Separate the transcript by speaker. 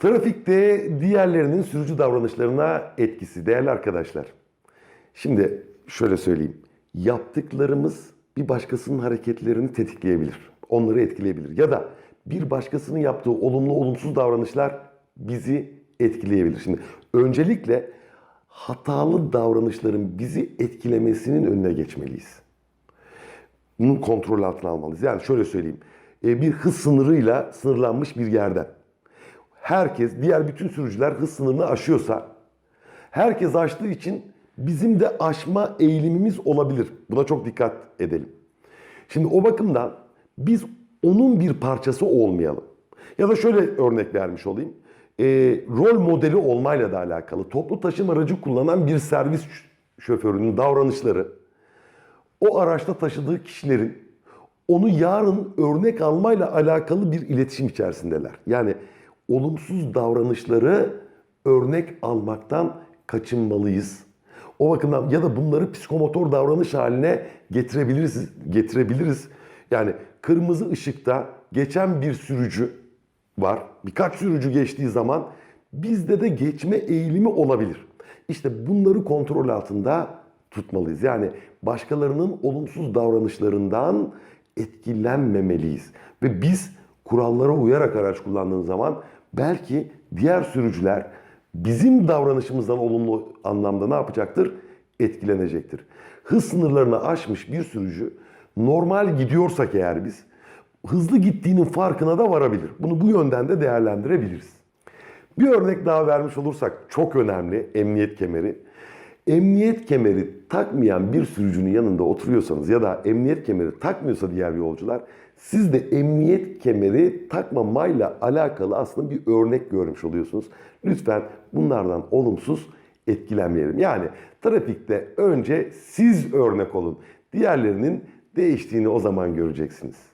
Speaker 1: Trafikte diğerlerinin sürücü davranışlarına etkisi değerli arkadaşlar. Şimdi şöyle söyleyeyim. Yaptıklarımız bir başkasının hareketlerini tetikleyebilir. Onları etkileyebilir. Ya da bir başkasının yaptığı olumlu olumsuz davranışlar bizi etkileyebilir. Şimdi öncelikle hatalı davranışların bizi etkilemesinin önüne geçmeliyiz. Bunu kontrol altına almalıyız. Yani şöyle söyleyeyim. E, Bir hız sınırıyla sınırlanmış bir yerden. Herkes, diğer bütün sürücüler hız sınırını aşıyorsa, herkes aştığı için bizim de aşma eğilimimiz olabilir. Buna çok dikkat edelim. Şimdi o bakımdan biz onun bir parçası olmayalım. Ya da şöyle örnek vermiş olayım. E, rol modeli olmayla da alakalı. Toplu taşıma aracı kullanan bir servis şoförünün davranışları, o araçta taşıdığı kişilerin onu yarın örnek almayla alakalı bir iletişim içerisindeler. Yani olumsuz davranışları örnek almaktan kaçınmalıyız. O bakımdan ya da bunları psikomotor davranış haline getirebiliriz. getirebiliriz. Yani kırmızı ışıkta geçen bir sürücü var. Birkaç sürücü geçtiği zaman bizde de geçme eğilimi olabilir. İşte bunları kontrol altında tutmalıyız. Yani başkalarının olumsuz davranışlarından etkilenmemeliyiz. Ve biz kurallara uyarak araç kullandığımız zaman belki diğer sürücüler bizim davranışımızdan olumlu anlamda ne yapacaktır? Etkilenecektir. Hız sınırlarını aşmış bir sürücü normal gidiyorsak eğer biz hızlı gittiğinin farkına da varabilir. Bunu bu yönden de değerlendirebiliriz. Bir örnek daha vermiş olursak çok önemli emniyet kemeri. Emniyet kemeri takmayan bir sürücünün yanında oturuyorsanız ya da emniyet kemeri takmıyorsa diğer yolcular siz de emniyet kemeri takmamayla alakalı aslında bir örnek görmüş oluyorsunuz. Lütfen bunlardan olumsuz etkilenmeyelim. Yani trafikte önce siz örnek olun. Diğerlerinin değiştiğini o zaman göreceksiniz.